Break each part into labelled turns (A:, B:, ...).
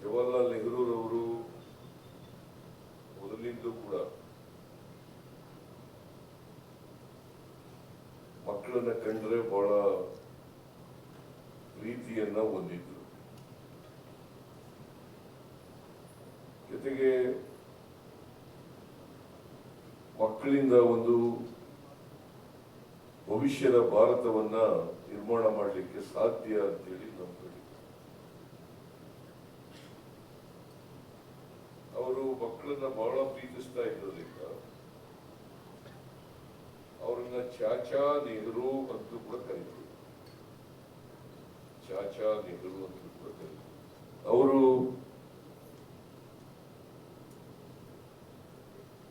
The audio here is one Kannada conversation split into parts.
A: ಜವಾಹರ್ಲಾಲ್ ನೆಹರೂರವರು ಮೊದಲಿಂದಲೂ ಕೂಡ ಮಕ್ಕಳನ್ನ ಕಂಡ್ರೆ ಬಹಳ ಪ್ರೀತಿಯನ್ನ ಹೊಂದಿದ್ರು. ಜೊತೆಗೆ ಮಕ್ಕಳಿಂದ ಒಂದು ಭವಿಷ್ಯದ ಭಾರತವನ್ನ ನಿರ್ಮಾಣ ಮಾಡಲಿಕ್ಕೆ ಸಾಧ್ಯ ಅಂತೇಳಿ ಹೇಳಿ ಅವರು ಮಕ್ಕಳನ್ನ ಬಹಳ ಪ್ರೀತಿಸ್ತಾ ಇರೋದ್ರಿಂದ ಅವ್ರನ್ನ ಚಾಚಾ ನೆಹರು ಅಂತ ಕೂಡ ಕರೀತಾರೆ ಚಾಚಾ ನೆಹರು ಅಂತ ಕೂಡ ಕರೀತಾರೆ ಅವರು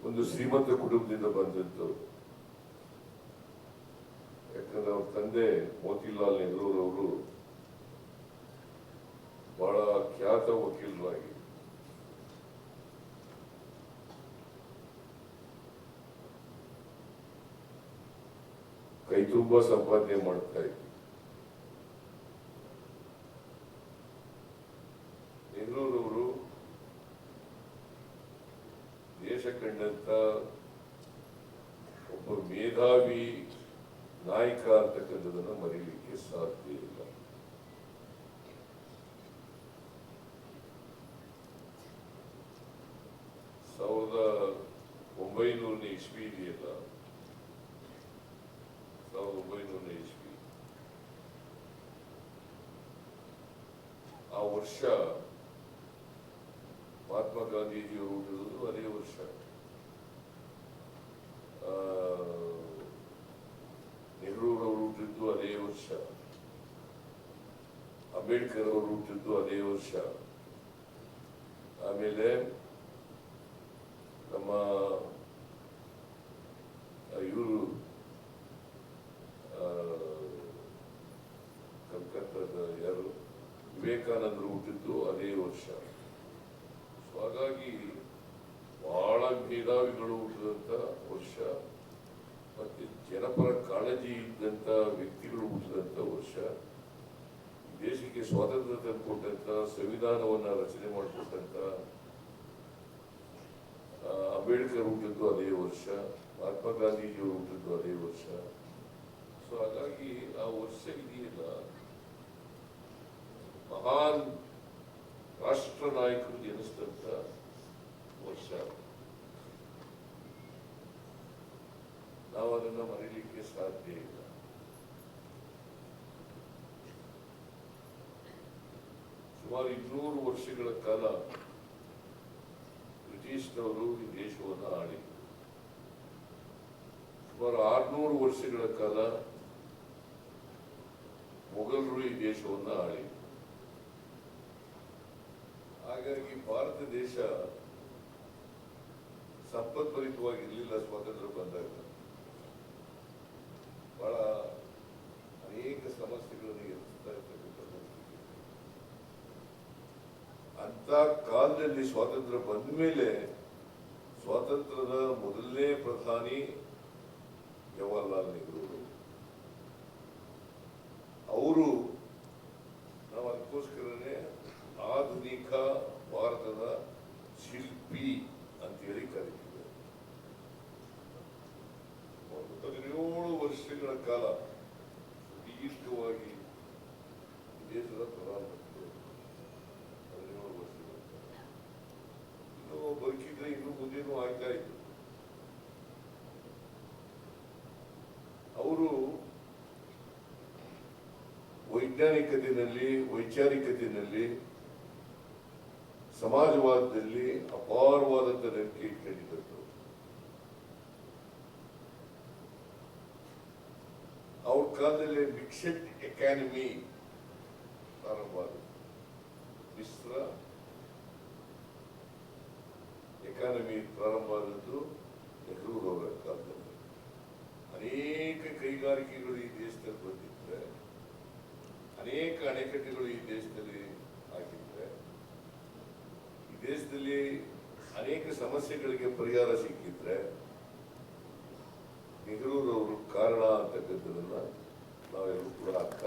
A: ಒಂದು ಶ್ರೀಮಂತ ಕುಟುಂಬದಿಂದ ಬಂದಿದ್ದು. ಯಾಕಂದ್ರೆ ಅವ್ರ ತಂದೆ ಮೋತಿಲಾಲ್ ನೆಹರೂರವರು ಕೈ ಸಂಪಾದನೆ ಮಾಡ್ತಾ ಇದ್ರು ನೆಹರೂರವರು ದೇಶ ಕಂಡಂತ ಒಬ್ಬ ಮೇಧಾವಿ ನಾಯಕ ಅಂತಕ್ಕಂಥದನ್ನು ಮರೀಲಿಕ್ಕೆ ಸಾಧ್ಯ ಇಲ್ಲ. ಸಾವಿರದ ಒಂಬೈನೂರನೇ ಇಸ್ವಿ ಇದೆಯಲ್ಲ ಸಾವಿರದ ಒಂಬೈನೂರನೇ ಇಸ್ವಿ ಆ ವರ್ಷ ಮಹಾತ್ಮ ಗಾಂಧೀಜಿಯವರು ಹುಟ್ಟಿದ್ರು ಅದೇ ವರ್ಷ ನೆಹರೂರವರು ಹುಟ್ಟಿದ್ದು ಅದೇ ವರ್ಷ ಅಂಬೇಡ್ಕರ್ ಅವರು ಹುಟ್ಟಿದ್ದು ಅದೇ ವರ್ಷ ಆಮೇಲೆ ವಿವೇಕಾನಂದರು ಹುಟ್ಟಿದ್ದು ಅದೇ ವರ್ಷ. ಹಾಗಾಗಿ ಬಹಳ ಮೇಧಾವಿಗಳು ಹುಟ್ಟಿದಂತ ವರ್ಷ, ಮತ್ತೆ ಜನಪರ ಕಾಳಜಿ ಇದ್ದಂತ ವ್ಯಕ್ತಿಗಳು ಹುಟ್ಟಿದಂತ ವರ್ಷ ದೇಶಕ್ಕೆ ಸ್ವಾತಂತ್ರ್ಯ ತಂದುಕೊಟ್ಟಂತ, ಸಂವಿಧಾನವನ್ನ ರಚನೆ ಮಾಡಿಕೊಟ್ಟಂತ ಅಂಬೇಡ್ಕರ್ ಹುಟ್ಟಿದ್ದು ಅದೇ ವರ್ಷ, ಮಹಾತ್ಮ ಗಾಂಧೀಜಿಯವರು ಹುಟ್ಟಿದ್ದು ಅದೇ ವರ್ಷ. ಸೊ ಹಾಗಾಗಿ ಆ ವರ್ಷ ಇದೆಯಲ್ಲ ಮಹಾನ್ ರಾಷ್ಟ್ರ ನಾಯಕರು ಜನಿಸಿದಂತ ವರ್ಷ ನಾವು ಅದನ್ನು ಮರೀಲಿಕ್ಕೆ ಸಾಧ್ಯ ಇಲ್ಲ ಸುಮಾರು ಇನ್ನೂರು ವರ್ಷಗಳ ಕಾಲ ಬ್ರಿಟಿಷ್ನವರು ಈ ದೇಶವನ್ನು ಆಳಿದ್ರು ಸುಮಾರು ಆರ್ನೂರು ವರ್ಷಗಳ ಕಾಲ ಮೊಘಲರು ಈ ದೇಶವನ್ನು ಆಳಿದ್ರು ಹಾಗಾಗಿ ಭಾರತ ದೇಶ ಸಂಪತ್ಭರಿತವಾಗಿರ್ಲಿಲ್ಲ ಸ್ವಾತಂತ್ರ್ಯ ಬಂದಾಗ. ಬಹಳ ಅನೇಕ ಸಮಸ್ಯೆಗಳನ್ನು ಎದುರಿಸ್ತಾ ಇರ್ತಕ್ಕಂಥ ಅಂತ ಕಾಲದಲ್ಲಿ ಸ್ವಾತಂತ್ರ್ಯ ಬಂದ ಮೇಲೆ ಸ್ವಾತಂತ್ರ್ಯದ ಮೊದಲನೇ ಪ್ರಧಾನಿ ಜವಾಹರ್ಲಾಲ್ ನೆಹರು ಅವರು ನಾವು ಅದಕ್ಕೋಸ್ಕರನೇ ಆಧುನಿಕ ಭಾರತದ ಶಿಲ್ಪಿ ಅಂತೇಳಿ ಕರೀತೀವಿ ಒಂದು ಹದಿನೇಳು ವರ್ಷಗಳ ಕಾಲ ದೀರ್ಘವಾಗಿ ಈ ದೇಶದ ಆಗ್ತಾ ಇತ್ತು ಅವರು ವೈಜ್ಞಾನಿಕತೆಯಲ್ಲಿ ವೈಚಾರಿಕತೆಯಲ್ಲಿ ಸಮಾಜವಾದದಲ್ಲಿ ಅಪಾರವಾದಂತ ಕಾಲದಲ್ಲಿ ಮಿಕ್ಸೆಡ್ ಎಕಾನಮಿ ಪ್ರಾರಂಭವಾದ. ಮಿಶ್ರ ಎಕಾನಮಿ ಪ್ರಾರಂಭ ಆದದ್ದು ನೆಹರೂರವರ ಕಾಲದಲ್ಲಿ. ಅನೇಕ ಕೈಗಾರಿಕೆಗಳು ಈ ದೇಶದಲ್ಲಿ ಬಂದಿದ್ರೆ, ಅನೇಕ ಅಣೆಕಟ್ಟೆಗಳು ಈ ದೇಶದಲ್ಲಿ ಆಗಿದ್ರೆ, ಈ ದೇಶದಲ್ಲಿ ಅನೇಕ ಸಮಸ್ಯೆಗಳಿಗೆ ಪರಿಹಾರ ಸಿಕ್ಕಿದ್ರೆ, ನೆಹರೂರವರು ಕಾರಣ ಅಂತಕ್ಕಂಥದ್ದನ್ನ ನಾವೆಲ್ಲರೂ ಕೂಡ ಅರ್ಥ